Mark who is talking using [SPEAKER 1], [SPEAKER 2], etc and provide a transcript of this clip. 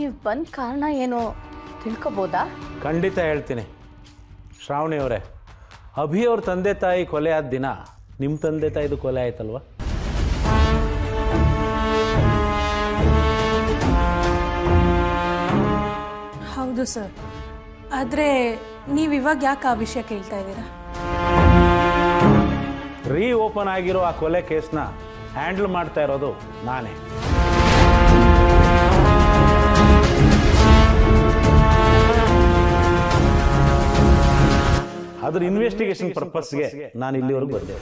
[SPEAKER 1] ನೀವು ಬಂದ ಕಾರಣ ಏನು ತಿಳ್ಕೊಬೋದಾ?
[SPEAKER 2] ಖಂಡಿತ ಹೇಳ್ತೀನಿ. ಶ್ರಾವಣಿ ಅವರೇ ಅಭಿ ಅವ್ರ ತಂದೆ ತಾಯಿ ಕೊಲೆ ಆದ ದಿನ ನಿಮ್ಮ ತಂದೆ ತಾಯಿದು ಕೊಲೆ ಆಯ್ತಲ್ವಾ?
[SPEAKER 3] ಹೌದು ಸರ್. ಆದರೆ ನೀವು ಇವಾಗ ಯಾಕೆ ಆ ವಿಷಯ ಕೇಳ್ತಾ ಇದ್ದೀರಾ?
[SPEAKER 2] ರೀ ಓಪನ್ ಆಗಿರೋ ಆ ಕೊಲೆ ಕೇಸ್ನ ಹ್ಯಾಂಡಲ್ ಮಾಡ್ತಾ ಇರೋದು ನಾನೇ. ಅದ್ರ ಇನ್ವೆಸ್ಟಿಗೇಷನ್ ಪರ್ಪಸ್ಗೆ ನಾನು ಇಲ್ಲಿವರೆಗೂ ಬಂದೆ.